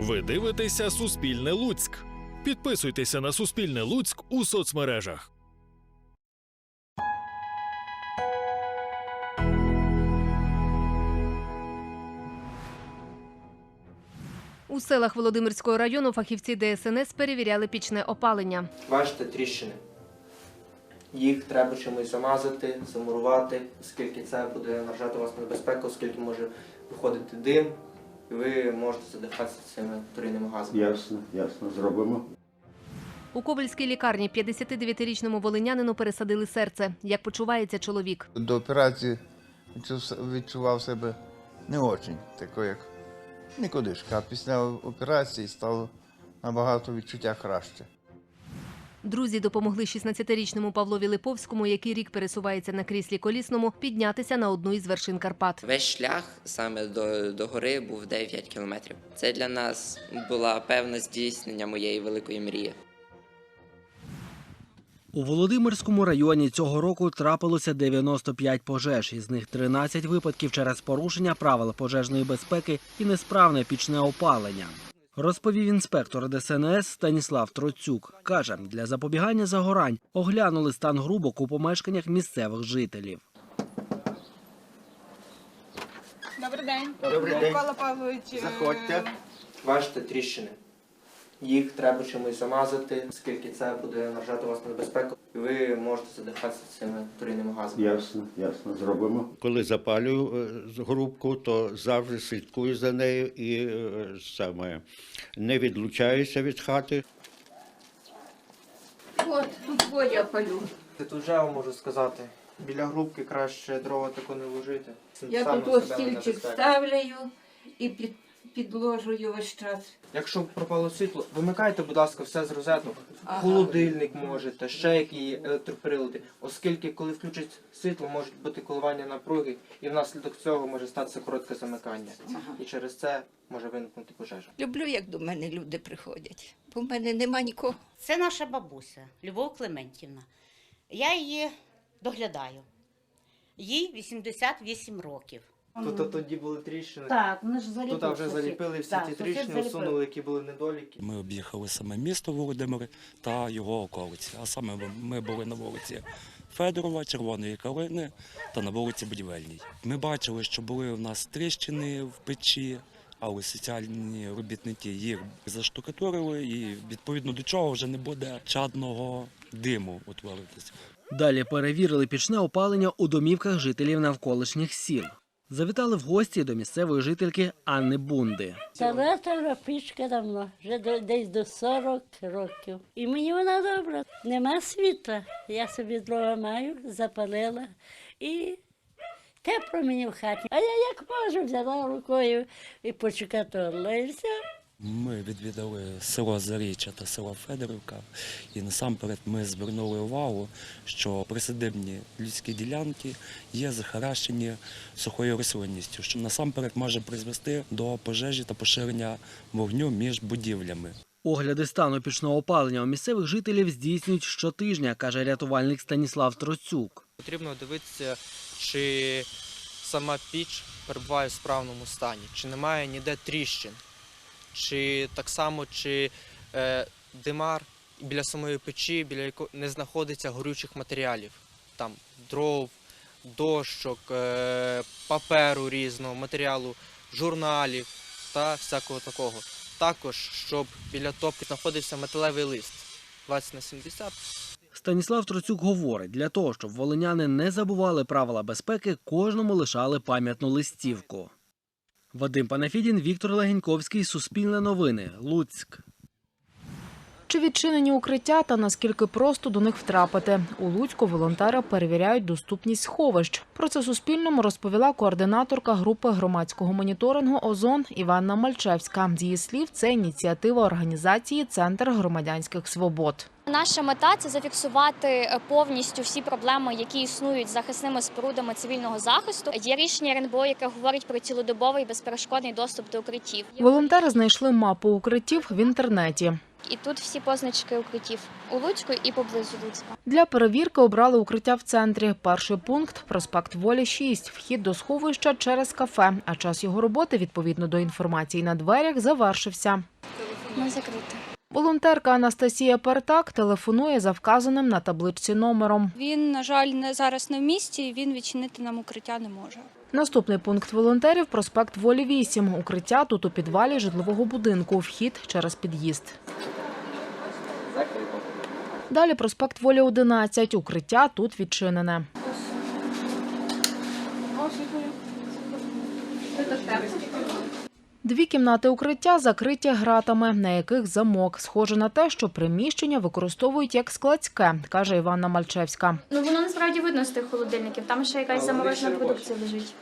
Ви дивитеся Суспільне Луцьк. Підписуйтеся на Суспільне Луцьк у соцмережах. У селах Володимирського району фахівці ДСНС перевіряли пічне опалення. Бачите тріщини. Їх треба чимось замазати, замурувати, оскільки це буде наражати вас на небезпеку, оскільки може виходити дим, і ви можете задихатися цими турійними газами. Ясно, ясно, зробимо. У Ковальській лікарні 59-річному волинянину пересадили серце. Як почувається чоловік? До операції відчув- відчував себе не очень, тако як нікудишка. А після операції стало набагато відчуття краще. Друзі допомогли 16-річному Павлові Липовському, який рік пересувається на кріслі колісному, піднятися на одну із вершин Карпат. Весь шлях саме до, до гори був 9 кілометрів. Це для нас була певне здійснення моєї великої мрії. У Володимирському районі цього року трапилося 95 пожеж, із них 13 випадків через порушення правил пожежної безпеки і несправне пічне опалення. Розповів інспектор ДСНС Станіслав Троцюк. Каже, для запобігання загорань оглянули стан грубок у помешканнях місцевих жителів. Добрий день. Добрий день. Микола Павлович. е, Заходьте. Важте тріщини. Їх треба чимось замазати, оскільки це буде наражати вас на небезпеку, і ви можете задихатися цими турійними газами. Ясно, ясно, зробимо. Коли запалюю е, грубку, то завжди слідкую за нею і е, саме не відлучаюся від хати. От, тут водя палю. Тут вже вам можу сказати, біля грубки краще дрова тако не ложити. Я тут ось стільчик ставляю і під, підложую весь час. Якщо пропало світло, вимикайте, будь ласка, все з розеток. Ага. Холодильник можете, ще які електроприлади. Оскільки, коли включать світло, можуть бути коливання напруги, і внаслідок цього може статися коротке замикання. І через це може виникнути пожежа. Люблю, як до мене люди приходять, бо в мене нема нікого. Це наша бабуся Любов Клементівна. Я її доглядаю. Їй 88 років. Тут тоді були тріщини. Так, вони ж заліпили. Тут вже заліпили всі ті тріщини, усунули, які були недоліки. Ми об'їхали саме місто Володимир та його околиці. А саме ми були на вулиці Федорова, Червоної Калини та на вулиці Будівельній. Ми бачили, що були у нас тріщини в печі, але соціальні робітники їх заштукатурили, і відповідно до чого вже не буде чадного диму утворитися. Далі перевірили пічне опалення у домівках жителів навколишніх сіл. Завітали в гості до місцевої жительки Анни Бунди. Стара пічка давно, вже десь до 40 років. І мені вона добра. Нема світла. Я собі дрова маю, запалила і тепло мені в хаті. А я як можу, взяла рукою і почекатувалася. Ми відвідали село Заріччя та село Федорівка, і насамперед ми звернули увагу, що присадибні людські ділянки є захаращені сухою рослинністю, що насамперед може призвести до пожежі та поширення вогню між будівлями. Огляди стану пічного опалення у місцевих жителів здійснюють щотижня, каже рятувальник Станіслав Троцюк. Потрібно дивитися, чи сама піч перебуває в справному стані, чи немає ніде тріщин, чи так само, чи е, димар біля самої печі, біля якого не знаходиться горючих матеріалів, там дров, дощок, е, паперу різного, матеріалу, журналів та всякого такого. Також, щоб біля топки знаходився металевий лист 20 на 70 Станіслав Троцюк говорить, для того, щоб волиняни не забували правила безпеки, кожному лишали пам'ятну листівку. Вадим Панафідін, Віктор Легеньковський, Суспільне новини, Луцьк. Чи відчинені укриття та наскільки просто до них втрапити? У Луцьку волонтери перевіряють доступність сховищ. Про це Суспільному розповіла координаторка групи громадського моніторингу Озон Іванна Мальчевська. З її слів, це ініціатива організації Центр громадянських свобод. Наша мета це зафіксувати е, повністю всі проблеми, які існують з захисними спорудами цивільного захисту. Є рішення РНБО, яке говорить про цілодобовий безперешкодний доступ до укриттів. Волонтери знайшли мапу укриттів в інтернеті. І тут всі позначки укриттів у Луцьку і поблизу Луцька. Для перевірки обрали укриття в центрі. Перший пункт – проспект Волі 6. Вхід до сховища через кафе. А час його роботи, відповідно до інформації на дверях, завершився. Не закрите. Волонтерка Анастасія Партак телефонує за вказаним на табличці номером. Він, на жаль, не зараз не в місті. Він відчинити нам укриття не може. Наступний пункт волонтерів – проспект Волі 8. Укриття тут у підвалі житлового будинку. Вхід через під'їзд. Далі проспект Волі 11. Укриття тут відчинене. Дві кімнати укриття закриті гратами, на яких замок. Схоже на те, що приміщення використовують як складське, каже Іванна Мальчевська. Ну воно насправді видно з тих холодильників. Там ще якась заморожена продукція лежить.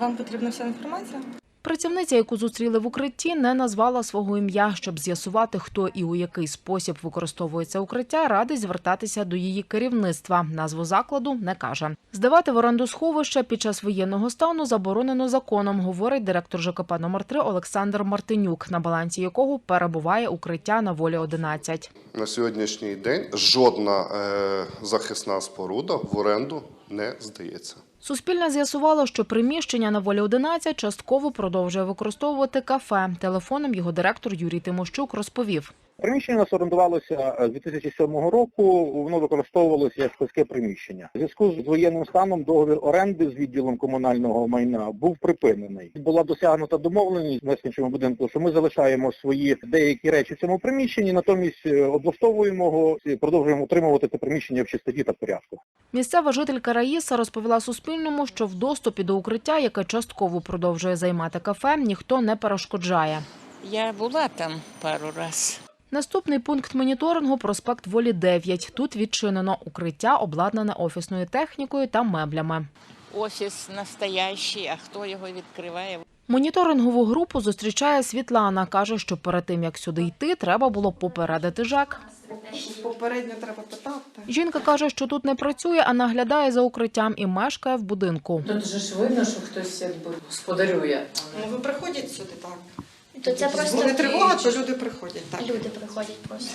Вам потрібна вся інформація? Працівниця, яку зустріли в укритті, не назвала свого ім'я. Щоб з'ясувати, хто і у який спосіб використовується укриття, радить звертатися до її керівництва. Назву закладу не каже. Здавати в оренду сховища під час воєнного стану заборонено законом, говорить директор ЖКП номер 3 Олександр Мартинюк, на балансі якого перебуває укриття на волі 11. На сьогоднішній день жодна е, захисна споруда в оренду не здається. Суспільне з'ясувало, що приміщення на волі 11 частково продовжує використовувати кафе. Телефоном його директор Юрій Тимощук розповів. Приміщення у нас орендувалося е, з 2007 року, воно використовувалося як складське приміщення. У зв'язку з воєнним станом договір оренди з відділом комунального майна був припинений. Була досягнута домовленість в мешканчому будинку, що ми залишаємо свої деякі речі в цьому приміщенні, натомість е, облаштовуємо його і продовжуємо утримувати це приміщення в чистоті та порядку. Місцева жителька Раїса розповіла Суспільному, що в доступі до укриття, яке частково продовжує займати кафе, ніхто не перешкоджає. Я була там пару раз. Наступний пункт моніторингу – проспект Волі 9. Тут відчинено укриття, обладнане офісною технікою та меблями. Офіс настоящий, а хто його відкриває? Моніторингову групу зустрічає Світлана. Каже, що перед тим, як сюди йти, треба було попередити ЖЕК. Попередньо треба питати. Жінка каже, що тут не працює, а наглядає за укриттям і мешкає в будинку. Тут же ж видно, що хтось якби господарює. Ну ви приходять сюди, так. То це просто Вони тривога, то люди приходять, так. люди приходять просто.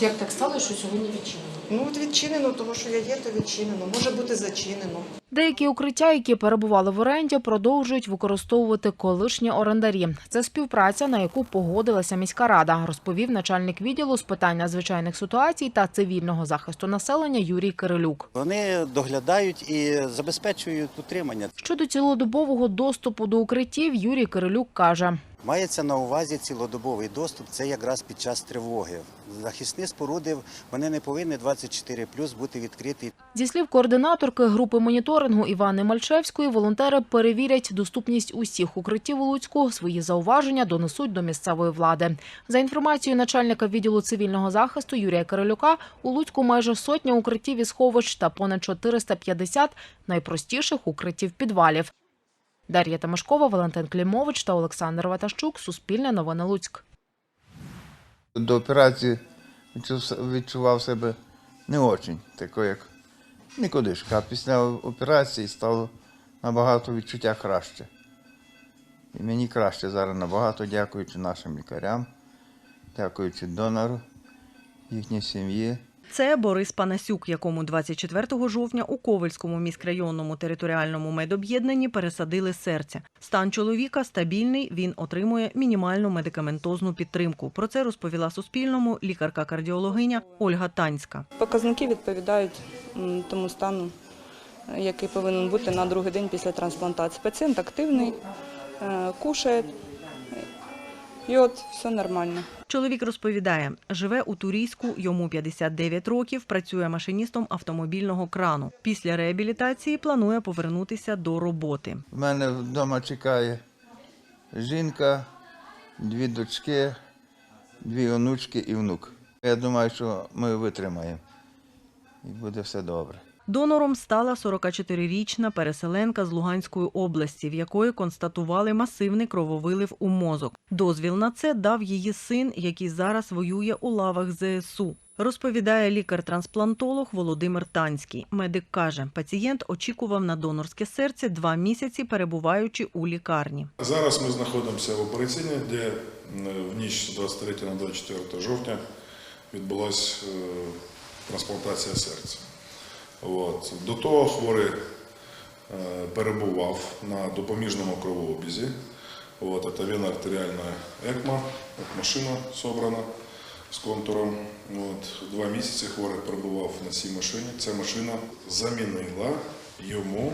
Як так стало, що сьогодні відчинено? Ну от відчинено, тому що я є, то відчинено. Може бути зачинено. Деякі укриття, які перебували в оренді, продовжують використовувати колишні орендарі. Це співпраця, на яку погодилася міська рада, розповів начальник відділу з питань надзвичайних ситуацій та цивільного захисту населення Юрій Кирилюк. Вони доглядають і забезпечують утримання. Щодо цілодобового доступу до укриттів, Юрій Кирилюк каже. Мається на увазі цілодобовий доступ. Це якраз під час тривоги. Захисні споруди вони не повинні 24 бути відкриті. Зі слів координаторки групи моніторингу Івани Мальчевської, волонтери перевірять доступність усіх укриттів у Луцьку. Свої зауваження донесуть до місцевої влади. За інформацією начальника відділу цивільного захисту Юрія Кирилюка, у Луцьку майже сотня укриттів і сховищ та понад 450 найпростіших укриттів підвалів. Дар'я Тамашкова, Валентин Клімович та Олександр Ватащук. Суспільне новини Луцьк. До операції відчував себе не дуже, тако як нікудишка. А після операції стало набагато відчуття краще. І мені краще зараз набагато, дякуючи нашим лікарям, дякуючи донору, їхній сім'ї. Це Борис Панасюк, якому 24 жовтня у Ковельському міськрайонному територіальному медоб'єднанні пересадили серце. Стан чоловіка стабільний. Він отримує мінімальну медикаментозну підтримку. Про це розповіла Суспільному лікарка-кардіологиня Ольга Танська. Показники відповідають тому стану, який повинен бути на другий день після трансплантації. Пацієнт активний, е, кушає, і от все нормально. Чоловік розповідає, живе у Турійську, йому 59 років, працює машиністом автомобільного крану. Після реабілітації планує повернутися до роботи. В мене вдома чекає жінка, дві дочки, дві онучки і внук. Я думаю, що ми витримаємо. І буде все добре. Донором стала 44-річна переселенка з Луганської області, в якої констатували масивний крововилив у мозок. Дозвіл на це дав її син, який зараз воює у лавах ЗСУ. Розповідає лікар-трансплантолог Володимир Танський. Медик каже, пацієнт очікував на донорське серце два місяці, перебуваючи у лікарні. Зараз ми знаходимося в операційній, де в ніч з 23 на 24 жовтня відбулася е, трансплантація серця. От. До того хворий е, перебував на допоміжному кровообізі. От, це вена артеріальна ЕКМА, машина собрана з контуром. От, два місяці хворий перебував на цій машині. Ця машина замінила йому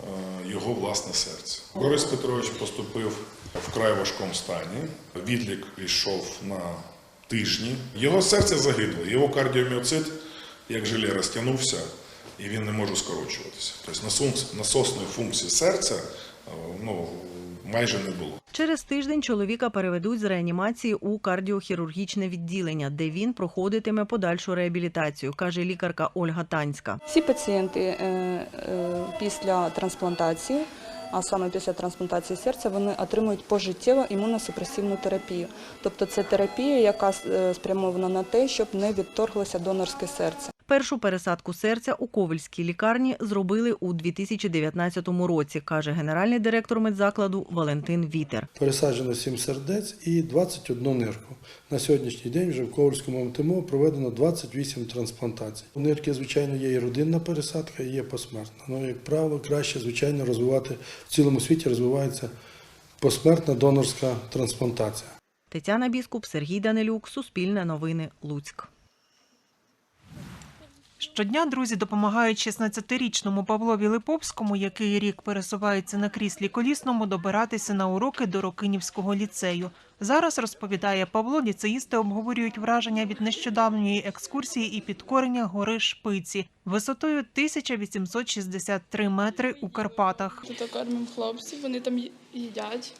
е, його власне серце. Борис Петрович поступив в край важкому стані. Відлік йшов на тижні. Його серце загибло, його кардіоміоцит, як желе, розтягнувся, і він не може скорочуватися. Тобто насос- насосної функції серця е, ну, майже не було. Через тиждень чоловіка переведуть з реанімації у кардіохірургічне відділення, де він проходитиме подальшу реабілітацію, каже лікарка Ольга Танська. Всі пацієнти е, е, після трансплантації, а саме після трансплантації серця, вони отримують пожиттєво імуносупресивну терапію. Тобто це терапія, яка спрямована на те, щоб не відторглося донорське серце. Першу пересадку серця у Ковельській лікарні зробили у 2019 році, каже генеральний директор медзакладу Валентин Вітер. Пересаджено 7 сердець і 21 нирку. На сьогоднішній день вже в Ковальському МТМО проведено 28 трансплантацій. У нирки, звичайно, є і родинна пересадка, і є посмертна. Ну, як правило, краще, звичайно, розвивати в цілому світі розвивається посмертна донорська трансплантація. Тетяна Біскуп, Сергій Данилюк, Суспільне новини, Луцьк. Щодня друзі допомагають 16-річному Павлові Липовському, який рік пересувається на кріслі колісному, добиратися на уроки до Рокинівського ліцею. Зараз розповідає Павло, ліцеїсти обговорюють враження від нещодавньої екскурсії і підкорення гори Шпиці висотою 1863 метри у Карпатах. Тут кормимо хлопців, вони там їдять.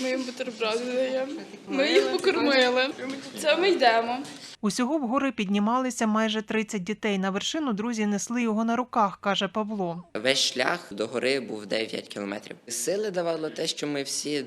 Ми їм бутерброди даємо. Ми їх покормили. Це ми йдемо. Усього в гори піднімалися майже 30 дітей. На вершину друзі несли його на руках, каже Павло. Весь шлях до гори був 9 кілометрів. Сили давало те, що ми всі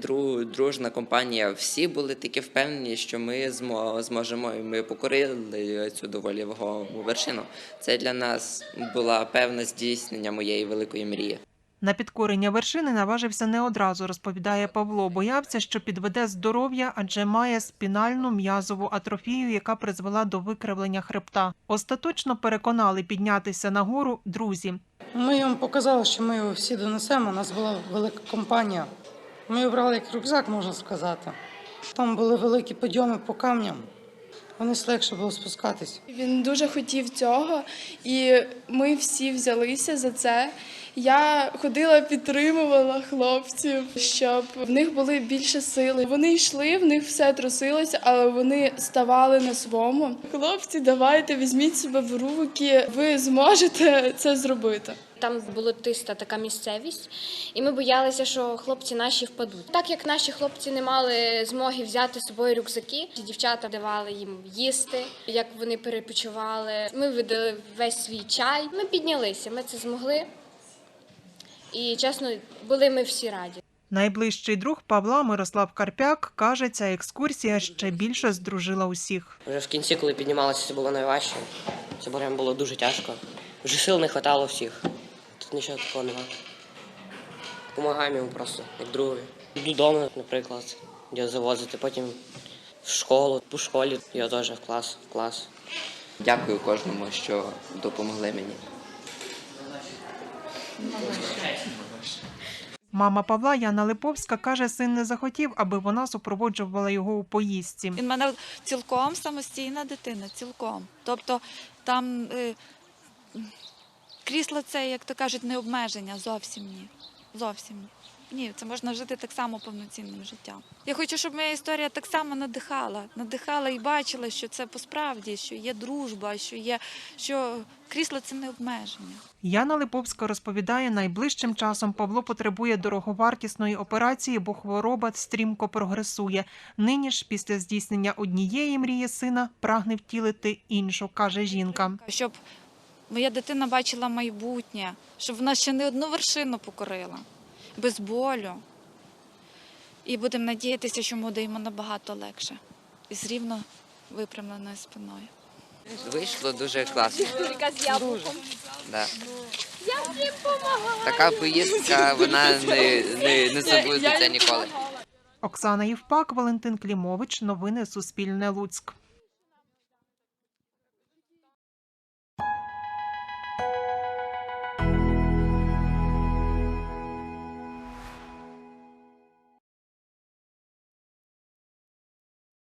дружна компанія, всі були такі впевнені, що ми змо, зможемо. І ми покорили цю доволі вагому вершину. Це для нас була певне здійснення моєї великої мрії. На підкорення вершини наважився не одразу, розповідає Павло. Боявся, що підведе здоров'я, адже має спінальну м'язову атрофію, яка призвела до викривлення хребта. Остаточно переконали піднятися на гору друзі. Ми їм показали, що ми його всі донесемо. У нас була велика компанія. Ми його брали як рюкзак, можна сказати. Там були великі підйоми по камням. Вони легше було спускатись. Він дуже хотів цього, і ми всі взялися за це. Я ходила, підтримувала хлопців, щоб в них були більше сили. Вони йшли, в них все трусилося, але вони ставали на своєму. Хлопці, давайте візьміть себе в руки. Ви зможете це зробити. Там болотиста така місцевість, і ми боялися, що хлопці наші впадуть. Так як наші хлопці не мали змоги взяти з собою рюкзаки, дівчата давали їм їсти, як вони перепочивали. Ми видали весь свій чай. Ми піднялися, ми це змогли. І чесно, були ми всі раді. Найближчий друг Павла Мирослав Карпяк каже, ця екскурсія ще більше здружила усіх. Вже в кінці, коли піднімалося, це було найважче. Це прям було дуже тяжко. Вже сил не вистачало всіх. Тут нічого такого немає. Помагаємо йому просто, як другові. Додому, наприклад, його завозити, потім в школу, по школі його теж в клас, в клас. Дякую кожному, що допомогли мені. Мама Павла Яна Липовська каже, син не захотів, аби вона супроводжувала його у поїздці. Він мене цілком самостійна дитина, цілком. Тобто там е, крісло це, як то кажуть, не обмеження, зовсім ні. Зовсім ні. Ні, це можна жити так само повноцінним життям. Я хочу, щоб моя історія так само надихала, надихала і бачила, що це посправді, що є дружба, що є що крісло це не обмеження. Яна Липовська розповідає, найближчим часом Павло потребує дороговартісної операції, бо хвороба стрімко прогресує. Нині ж, після здійснення однієї мрії сина, прагне втілити іншу, каже жінка. Щоб моя дитина бачила майбутнє, щоб вона ще не одну вершину покорила, без болю. І будемо надіятися, що буде йому набагато легше і з рівно випрямленою спиною. Вийшло дуже класно. Історика з яблуком. Да. Я всім допомагаю. Така поїздка, вона не, не, не забудеться ніколи. Оксана Євпак, Валентин Клімович. Новини Суспільне Луцьк.